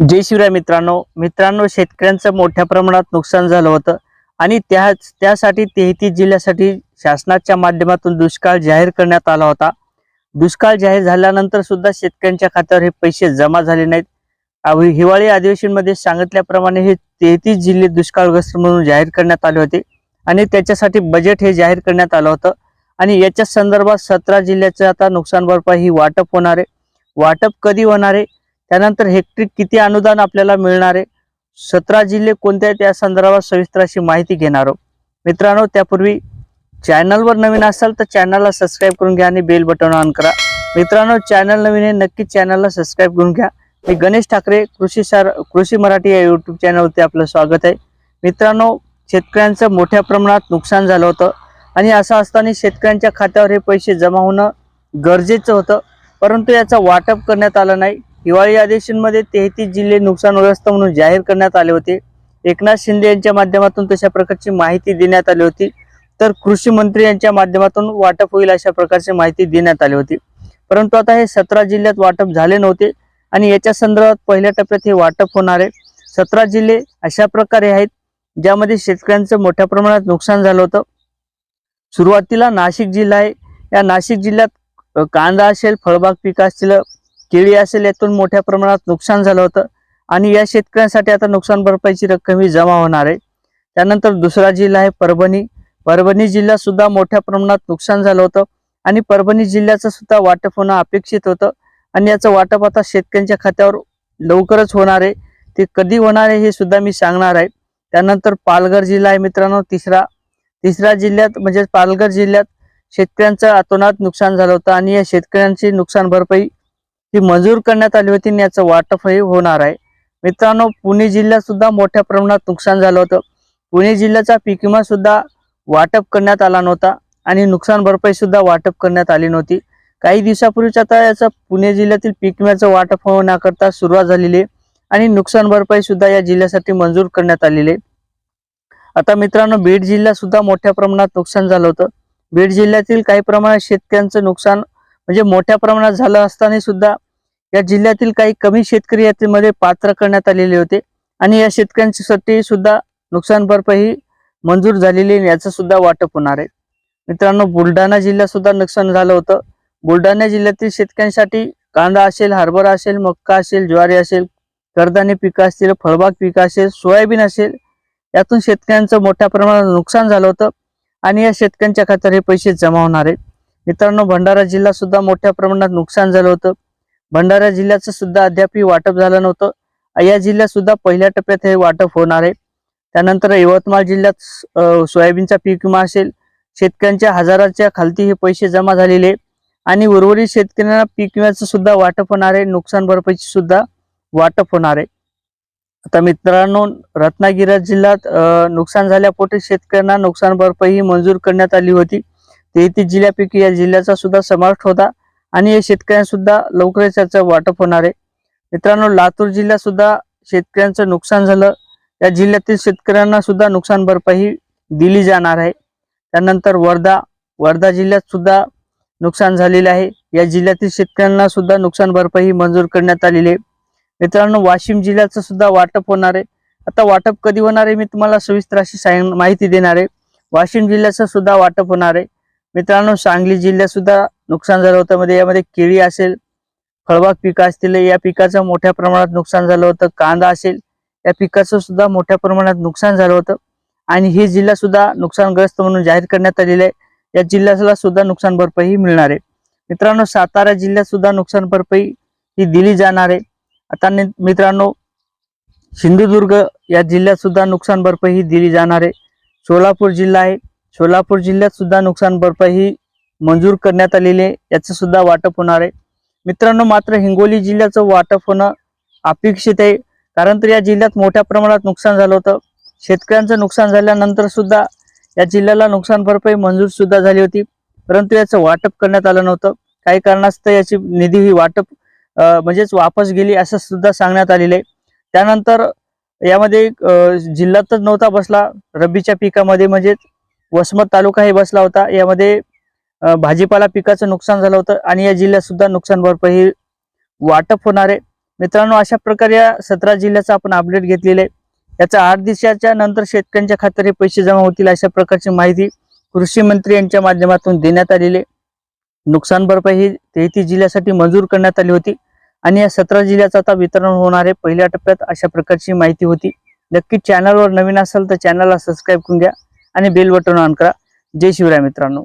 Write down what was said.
जय शिवराय मित्रांनो. मित्रांनो शेतकऱ्यांचं मोठ्या प्रमाणात नुकसान झालं होतं आणि त्या त्यासाठी तेहतीस जिल्ह्यासाठी शासनाच्या माध्यमातून दुष्काळ जाहीर करण्यात आला होता. दुष्काळ जाहीर झाल्यानंतर सुद्धा शेतकऱ्यांच्या खात्यावर हे पैसे जमा झाले नाहीत. हिवाळी अधिवेशनमध्ये सांगितल्याप्रमाणे हे तेहतीस जिल्हे दुष्काळग्रस्त म्हणून जाहीर करण्यात आले होते आणि त्याच्यासाठी बजेट हे जाहीर करण्यात आलं होतं. आणि याच्या संदर्भात सतरा जिल्ह्याचं आता नुकसान भरपाई ही वाटप होणार आहे. वाटप कधी होणार आहे? त्यानंतर हेक्टरी किती अनुदान आपल्याला मिळणार? आहे सतरा जिल्हे कोणते आहेत? या संदर्भात सविस्तर अशी माहिती घेणार आहोत. मित्रांनो त्यापूर्वी चॅनलवर नवीन असाल तर चॅनलला सबस्क्राईब करून घ्या आणि बेल बटन ऑन करा. मित्रांनो चॅनल नवीन आहे नक्कीच चॅनलला सबस्क्राईब करून घ्या. मी गणेश ठाकरे कृषी सार कृषी मराठी या यूट्यूब चॅनलवरती आपलं स्वागत आहे. मित्रांनो शेतकऱ्यांचं मोठ्या प्रमाणात नुकसान झालं होतं आणि असं असताना शेतकऱ्यांच्या खात्यावर हे पैसे जमा होणं गरजेचं होतं. परंतु याचं वाटप करण्यात आलं नाही. हिवाळी अधिवेशनमध्ये तेहतीस जिल्हे नुकसानग्रस्त म्हणून जाहीर करण्यात आले होते. एकनाथ शिंदे यांच्या माध्यमातून तशा प्रकारची माहिती देण्यात आली होती. तर कृषी मंत्री यांच्या माध्यमातून वाटप होईल अशा प्रकारची माहिती देण्यात आली होती. परंतु आता हे सतरा जिल्ह्यात वाटप झाले नव्हते आणि याच्या संदर्भात पहिल्या टप्प्यात हे वाटप होणार आहे. सतरा जिल्हे अशा प्रकारे आहेत ज्यामध्ये शेतकऱ्यांचं मोठ्या प्रमाणात नुकसान झालं होतं. सुरुवातीला नाशिक जिल्हा आहे. या नाशिक जिल्ह्यात कांदा असेल फळबाग पिक असतील केळी असेल यातून मोठ्या प्रमाणात नुकसान झालं होतं. आणि या शेतकऱ्यांसाठी आता नुकसान भरपाईची रक्कम ही जमा होणार आहे. त्यानंतर दुसरा जिल्हा आहे परभणी. परभणी जिल्हा सुद्धा मोठ्या प्रमाणात नुकसान झालं होतं. आणि परभणी जिल्ह्याचं सुद्धा वाटप होणं अपेक्षित होतं. आणि याचं वाटप आता शेतकऱ्यांच्या खात्यावर लवकरच होणार आहे. ते कधी होणार आहे हे सुद्धा मी सांगणार आहे. त्यानंतर पालघर जिल्हा आहे मित्रांनो तिसरा. तिसऱ्या जिल्ह्यात म्हणजे पालघर जिल्ह्यात शेतकऱ्यांचं अतोनात नुकसान झालं होतं. आणि या शेतकऱ्यांची नुकसान भरपाई ही मंजूर करण्यात आली होती आणि याचं वाटपही होणार आहे. मित्रांनो पुणे जिल्ह्यात सुद्धा मोठ्या प्रमाणात नुकसान झालं होतं. पुणे जिल्ह्याचा पीक विमा सुद्धा वाटप करण्यात आला नव्हता आणि नुकसान भरपाई सुद्धा वाटप करण्यात आली नव्हती. काही दिवसापूर्वीच आता याचं पुणे जिल्ह्यातील पीक विम्याचं वाटप होण्याकरता सुरुवात झालेली आहे आणि नुकसान भरपाई सुद्धा या जिल्ह्यासाठी मंजूर करण्यात आलेली आहे. आता मित्रांनो बीड जिल्ह्यात सुद्धा मोठ्या प्रमाणात नुकसान झालं होतं. बीड जिल्ह्यातील काही प्रमाणात शेतकऱ्यांचं नुकसान म्हणजे मोठ्या प्रमाणात झालं असताना सुद्धा या जिल्ह्यातील काही कमी शेतकरी यामध्ये पात्र करण्यात आलेले होते. आणि या शेतकऱ्यांसाठी सुद्धा नुकसान भरपाई मंजूर झालेली याचं सुद्धा वाटप होणार आहे. मित्रांनो बुलढाणा जिल्ह्यात सुद्धा नुकसान झालं होतं. बुलढाणा जिल्ह्यातील शेतकऱ्यांसाठी कांदा असेल हरभरा असेल मक्का असेल ज्वारी असेल कडधान्य पिकं असतील फळबाग पिकं असेल सोयाबीन असेल यातून शेतकऱ्यांचं मोठ्या प्रमाणात नुकसान झालं होतं. आणि या शेतकऱ्यांच्या खात्यावर हे पैसे जमा होणार आहेत. मित्रांनो भंडारा जिल्हा सुद्धा मोठ्या प्रमाणात नुकसान झालं होतं. भंडारा जिल्ह्याचं सुद्धा अद्यापही वाटप झालं नव्हतं. या जिल्ह्यात सुद्धा पहिल्या टप्प्यात हे वाटप होणार आहे. त्यानंतर यवतमाळ जिल्ह्यात सोयाबीनचा पीक विमा असेल. शेतकऱ्यांच्या हजाराच्या खालती हे पैसे जमा झालेले आणि उर्वरित शेतकऱ्यांना पीक विम्याचं सुद्धा वाटप होणार आहे. नुकसान भरपाईची सुद्धा वाटप होणार आहे. आता मित्रांनो रत्नागिरी जिल्ह्यात नुकसान झाल्यापोटी शेतकऱ्यांना नुकसान भरपाई ही मंजूर करण्यात आली होती. तेहतीस जिल्ह्यापैकी या जिल्ह्याचा सुद्धा समावेश होता. आणि या शेतकऱ्यांसुद्धा लवकरच याचं वाटप होणार आहे. मित्रांनो लातूर जिल्ह्यात सुद्धा शेतकऱ्यांचं नुकसान झालं. या जिल्ह्यातील शेतकऱ्यांना सुद्धा नुकसान भरपाई दिली जाणार आहे. त्यानंतर वर्धा वर्धा जिल्ह्यात सुद्धा नुकसान झालेले आहे. या जिल्ह्यातील शेतकऱ्यांना सुद्धा नुकसान भरपाई मंजूर करण्यात आलेली आहे. मित्रांनो वाशिम जिल्ह्याचं सुद्धा वाटप होणार आहे. आता वाटप कधी होणार आहे मी तुम्हाला सविस्तर अशी माहिती देणार आहे. वाशिम जिल्ह्याचं सुद्धा वाटप होणार आहे. मित्रांनो सांगली जिल्ह्यात सुद्धा नुकसान झालं होतं. मध्ये यामध्ये केळी असेल फळबाग पिकं असतील या पिकाचं मोठ्या प्रमाणात नुकसान झालं होतं. कांदा असेल या पिकाचं सुद्धा मोठ्या प्रमाणात नुकसान झालं होतं. आणि हे जिल्हा सुद्धा नुकसानग्रस्त म्हणून जाहीर करण्यात आलेले आहे. या जिल्ह्याला सुद्धा नुकसान भरपाई मिळणार आहे. मित्रांनो सातारा जिल्ह्यात सुद्धा नुकसान भरपाई ही दिली जाणार आहे. आता मित्रांनो सिंधुदुर्ग या जिल्ह्यात सुद्धा नुकसान भरपाई ही दिली जाणार आहे. सोलापूर जिल्हा आहे. सोलापूर जिल्ह्यात सुद्धा नुकसान भरपाई ही मंजूर करण्यात आलेली आहे. याचं सुद्धा वाटप होणार आहे. मित्रांनो मात्र हिंगोली जिल्ह्याचं वाटप होणं अपेक्षित आहे. कारण तर या जिल्ह्यात मोठ्या प्रमाणात नुकसान झालं होतं. शेतकऱ्यांचं नुकसान झाल्यानंतर सुद्धा या जिल्ह्याला नुकसान भरपाई मंजूर सुद्धा झाली होती. परंतु याचं वाटप करण्यात आलं नव्हतं. काही कारणास्तव याची निधी ही वाटप म्हणजेच वापस गेली असं सुद्धा सांगण्यात आलेलं आहे. त्यानंतर यामध्ये जिल्ह्यातच नव्हता बसला. रब्बीच्या पिकामध्ये म्हणजेच वसमत तालुका हे बसला होता. यामध्ये भाजीपाला पिकाचं नुकसान झालं होतं आणि या जिल्ह्यात सुद्धा नुकसान भरपाई ही वाटप होणार आहे. मित्रांनो अशा प्रकारे या सतरा जिल्ह्याचा आपण अपडेट घेतलेले आहे. याचा आठ दिवसाच्या नंतर शेतकऱ्यांच्या खात्यात हे पैसे जमा होतील अशा प्रकारची माहिती कृषी मंत्री यांच्या माध्यमातून देण्यात आलेली नुकसान भरपाई ही तेहतीस जिल्ह्यासाठी मंजूर करण्यात आली होती आणि या सतरा जिल्ह्याचं आता वितरण होणार आहे. पहिल्या टप्प्यात अशा प्रकारची माहिती होती. नक्की चॅनलवर नवीन असाल तर चॅनलला सबस्क्राईब करून घ्या. आणि बेल बटन ऑन करा जय शिवराय मित्रांनो